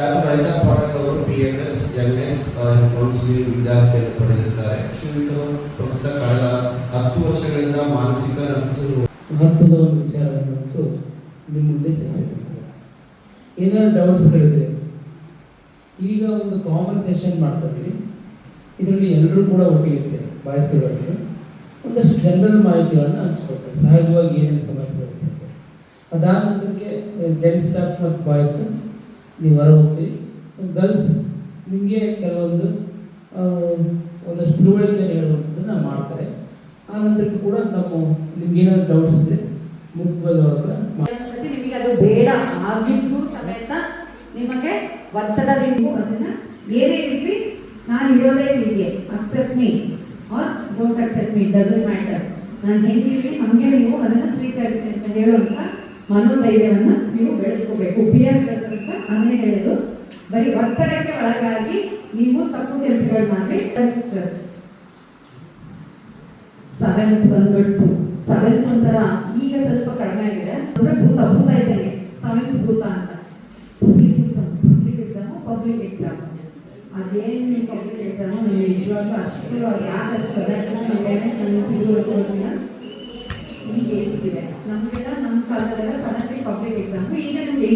Doctor Anita Pathak ಅವರು P M S M S counselling ವಿದ್ಯಾರ್ಥಿಯನ್ನು ಪಡೆದಿದ್ದಾರೆ. ಪ್ರಸ್ತುತ ಕಳೆದ ಹತ್ತು ವರ್ಷಗಳಿಂದ ಮಾನಸಿಕ ಮಹತ್ವದ ಒಂದು ವಿಚಾರವನ್ನು ನಿಮ್ಮ ಮುಂದೆ ಚರ್ಚೆ ಏನಾದ್ರು ಡೌಟ್ಸ್ಗಳಿದೆ ಈಗ ಒಂದು ಕಾಮನ್ ಸೆಷನ್ ಇದರಲ್ಲಿ ಎಲ್ಲರೂ ಕೂಡ ಒಟ್ಟಿಗೆ ಬಾಯ್ಸ್ ಗರ್ಲ್ಸ್ ಒಂದಷ್ಟು ಜನರಲ್ ಮಾಹಿತಿಗಳನ್ನು ಹಂಚ್ಕೊಳ್ತಾರೆ ಸಹಜವಾಗಿ ಏನೇನು ಸಮಸ್ಯೆ ಇರುತ್ತೆ. ಅದಾದ ನಂತರಕ್ಕೆ ಜೆಂಟ್ಸ್ ಸ್ಟಾಫ್ ಮತ್ತು ಬಾಯ್ಸ್ ನೀವು ಹೊರ ಗರ್ಲ್ಸ್, ನಿಮಗೆ ಕೆಲವೊಂದು ಒಂದಷ್ಟು ತಿಳುವಳಿಕೆಯನ್ನು ಹೇಳುವಂಥದ್ದನ್ನು ಮಾಡ್ತಾರೆ. ಆ ನಂತರಕ್ಕೂ ಕೂಡ ತಮ್ಮ ನಿಮ್ಗೆ ಡೌಟ್ಸ್ ಇದ್ರೆ ಮುಕ್ತವಾಗಿ ಅವ್ರ ಹತ್ರ ನಿಮಗೆ ಅದು ಬೇಡ ಆಗಿದ್ರು ಸಮೇತ ನಿಮಗೆ ಒತ್ತಡದಿಂದ ಅದನ್ನ ಏನೇ ಇರಲಿ, ನಾನು ಇರೋದೇ ನಿಮಗೆ accept me or don't accept me doesn't matter ನಾನು ಹೆಂಗಿರಲಿ, ಹಂಗೆ ನೀವು ಅದನ್ನು ಸ್ವೀಕರಿಸಿ ಅಂತ ಹೇಳುವಂತ ಮನೋಧೈರ್ಯವನ್ನ ನೀವು ಬೆಳೆಸ್ಕೋಬೇಕು. ಬಿಯರ್ ಅಂತ ಅದನ್ನೇ ಹೇಳೋದು. ಬರೀ ಒತ್ತಡಕ್ಕೆ ಒಳಗಾಗಿ ನೀವು ತಪ್ಪು ಕೆಲಸಗಳನ್ನಾಗಿ ಸ್ಟ್ರೆಸ್ ಸೆವೆಂತ್ ಬಂದ್ಬಿಟ್ಟು ಸೆವೆಂತ್ ಒಂಥರ ಈಗ ಸ್ವಲ್ಪ ಕಡಿಮೆ ಆಗಿದೆ. ಅಂದ್ರೆ ಭೂತ ಭೂತ ಇದ್ದಂಗೆ. ಸೆವೆಂತ್ ಭೂತ ಅಂತ. Public exam public exam public exam ಅದೇನು ಪಬ್ಲಿಕ್ ಎಕ್ಸಾಮು ನೀವು ನಿಜವಾಗ್ಲೂ ಅಷ್ಟು ಯಾಕೆ ಅಷ್ಟು ಪೇರೆಂಟ್ಸ್ ನನ್ನ ತಿಳುವಳಿಕೆ ಈಗ ಏಯ್ತಿದೆ ನಮಗೆಲ್ಲ ನಮ್ಮ ಕಾಲದಲ್ಲೆಲ್ಲ ಸಡನ್ಲಿ ಪಬ್ಲಿಕ್ ಎಕ್ಸಾಮ್ ಈಗ ನಮ್ಗೆ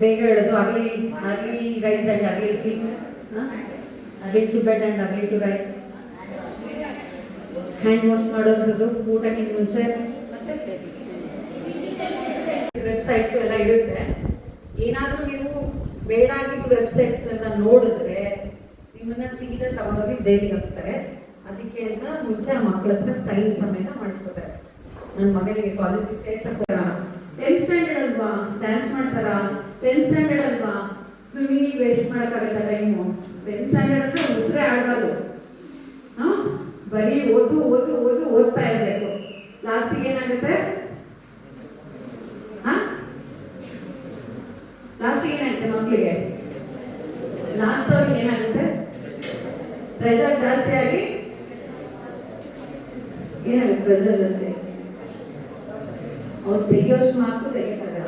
ಬೇಗ ಹೇಳೋದು, ಆಗಲಿ ಆಗಲಿ ರೈಸ್ ಅಂಡ್ ಆಗಲಿ sleep early to bed and ಆಗಲಿ ಟು ರೈಸ್ ಹ್ಯಾಂಡ್ ವಾಶ್ ಮಾಡೋದ್ರದ್ದು, ಊಟಕ್ಕಿಂತ ಮುಂಚೆ. ವೆಬ್ಸೈಟ್ಸ್ ಎಲ್ಲ ಇರುತ್ತೆ. ಏನಾದರೂ ನೀವು ಬೇಡಾಗಿದ್ದು ವೆಬ್ಸೈಟ್ಸ್ ಎಲ್ಲ ನೋಡಿದ್ರೆ ಜೈಲಿಗೆ ಹಾಕ್ತಾರೆ ಅದಕ್ಕೆ ಅಂತ ಮುಂಚೆ ಮಕ್ಕಳ ಹತ್ರ ಸೈನ್ ಸಮೇತ ಮಾಡಿಸ್ಕೊತಾರೆ. ನನ್ನ ಮಗನಿಗೆ ಕಾಲೇಜಿಗೆ ಸೇರಿಸ್ತಾರ ಟೆಂತ್ ಸ್ಟ್ಯಾಂಡರ್ಡ್ ಅಲ್ವಾ? ಡ್ಯಾನ್ಸ್ ಮಾಡ್ತಾರ? ಟೆಂತ್ ಸ್ಟ್ಯಾಂಡರ್ಡ್ ಅಲ್ವಾ? ಸ್ವಿಮ್ಮಿಂಗ್ ವೇಸ್ಟ್ ಮಾಡೋಕ್ಕಾಗತ್ತ ಟೈಮು ಟೆಂತ್ ಸ್ಟ್ಯಾಂಡರ್ಡ್ ಅಂದ್ರೆ ಉಸಿರೇ ಆಡಬಾರ್ದು. ಹಾ? ಬರೀ ಓದು ಓದು ಓದು, ಓದ್ತಾ ಇರಬೇಕು. ಲಾಸ್ಟಿಗೆ ಏನಾಗುತ್ತೆ? ಲಾಸ್ಟಿಗೆ ಏನಾಗುತ್ತೆ ಮಕ್ಕಳಿಗೆ ಲಾಸ್ಟ್ ಅವ್ರಿಗೆ ಏನಾಗುತ್ತೆ? ಪ್ರೆಷರ್ ಜಾಸ್ತಿ ಆಗಿ? ಏನಾಗುತ್ತೆ ಪ್ರೆಷರ್ ಜಾಸ್ತಿ ಅವ್ರು ತೆಗಿಯೋಷ್ಟು ಮಾರ್ಕ್ಸು ತೆಗಿತಾರೆ.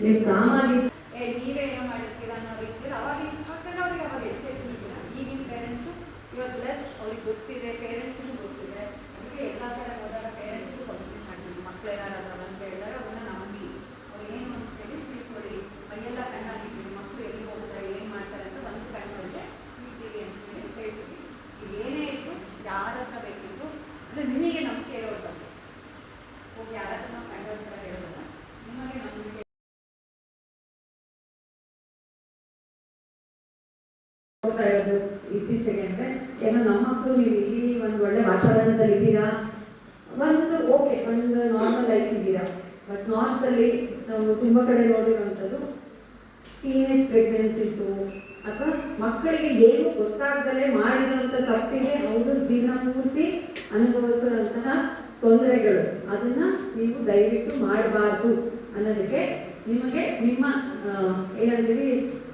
ನೀವು ಕಾಮಾಗಿ ಏ, ನೀವೇ ಏನೋ ಮಾಡಿರ್ತೀರ ಇರ್ತೀರ ಅವಾಗ ಮಕ್ಕಳು ಅವ್ರಿಗೆ ಅವಾಗ ಎಜುಕೇಶನ್ ಇಲ್ಲ ಈಗಿನ ಪೇರೆಂಟ್ಸು ಇವಾಗ ಪ್ಲಸ್ ಅವ್ರಿಗೆ ಗೊತ್ತಿದೆ ಪೇರೆಂಟ್ಸಿಗೂ ಗೊತ್ತಿದೆ ಅದಕ್ಕೆ ಎಲ್ಲ ಕಡೆ ಹೋದಾಗ ಪೇರೆಂಟ್ಸ್ಗೂ ಕೌನ್ಸಿಲಿಂಗ್ ಮಾಡ್ತೀವಿ ಮಕ್ಳು ಏನಾರು ಅದಾವ ಅಂತ ಹೇಳಿದಾಗ ಅವನ್ನ ನಂಬಿ ಅವ್ರು ಏನು ಅಂತ ಹೇಳಿ ತಿಳ್ಕೊಳ್ಳಿ ಮೈಯೆಲ್ಲ ಕಣ್ಣಾಗಿದ್ದೀವಿ ಮಕ್ಕಳು ಎಲ್ಲಿ ಹೋಗ್ತಾರೆ ಏನು ಮಾಡ್ತಾರೆ ಅಂತ ಒಂದು ಕಣ್ಣಲ್ಲಿ ಇರ್ತೀವಿ ಅಂತ ಹೇಳಿ ಹೇಳ್ತೀವಿ ಈಗ ಏನೇ ಇತ್ತು ಯಾರ ಹತ್ರ ಬೇಕಿತ್ತು ಅಂದರೆ ನಿಮಗೆ ನಂಬಿಕೆ ಇರೋರು ಬಗ್ಗೆ ಹೋಗಿ ಯಾರ ಹತ್ರ ನಾವು ಕಂಡವ್ರ ಥರ ಹೇಳೋದಲ್ಲ ನಿಮಗೆ ನಂಬಿಕೆ ಹೋಗ್ತಾ ಇರೋದು ಇತ್ತೀಚೆಗೆ ಅಂದ್ರೆ ಏನೋ ನಮ್ಮ ಮಕ್ಕಳು ನೀವು ಇಲ್ಲಿ ಒಂದು ಒಳ್ಳೆ ವಾತಾವರಣದಲ್ಲಿ ಇದ್ದೀರಾ? ಒಂದು ಓಕೆ ಒಂದು ನಾರ್ಮಲ್ ಲೈಫ್ ಇದ್ದೀರಾ? ಬಟ್ ನಾರ್ತ್ ಅಲ್ಲಿ ನಾವು ತುಂಬಾ ಕಡೆ ನೋಡಿರುವಂಥದ್ದು ಟೀನೇಜ್ ಪ್ರೆಗ್ನೆನ್ಸೀಸು ಅಥವಾ ಮಕ್ಕಳಿಗೆ ಏನು ಗೊತ್ತಾಗ್ದಲೇ ಮಾಡಿರುವಂಥ ತಪ್ಪಿಗೆ ಅವರು ದಿನ ಪೂರ್ತಿ ಅನುಭವಿಸಿದಂತಹ ತೊಂದರೆಗಳು. ಅದನ್ನ ನೀವು ದಯವಿಟ್ಟು ಮಾಡಬಾರ್ದು ಅನ್ನೋದಕ್ಕೆ ನಿಮಗೆ ನಿಮ್ಮ ಆ,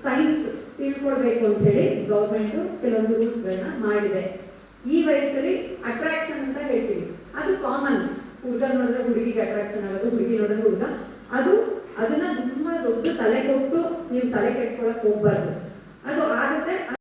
ಸೈನ್ಸ್ ತಿಳ್ಕೊಳ್ಬೇಕು ಅಂತ ಹೇಳಿ ಗೌರ್ಮೆಂಟು ಕೆಲವೊಂದು ರೂಲ್ಸ್ಗಳನ್ನ ಮಾಡಿದೆ. ಈ ವಯಸ್ಸಲ್ಲಿ ಅಟ್ರಾಕ್ಷನ್ ಅಂತ ಹೇಳ್ತೀವಿ. ಅದು ಕಾಮನ್ ಹುಡುಗ ನೋಡಿದ್ರೆ ಹುಡುಗಿಗೆ ಅಟ್ರಾಕ್ಷನ್ ಆಗೋದು, ಹುಡುಗಿ ನೋಡಿದ್ರೆ ಹುಡುಗ. ಅದು ಅದನ್ನ ತುಂಬಾ ದೊಡ್ಡ ತಲೆ ಕೊಟ್ಟು ನೀವು ತಲೆ ಕೆಡಿಸ್ಕೊಳಕ್ ಹೋಗ್ಬಾರ್ದು.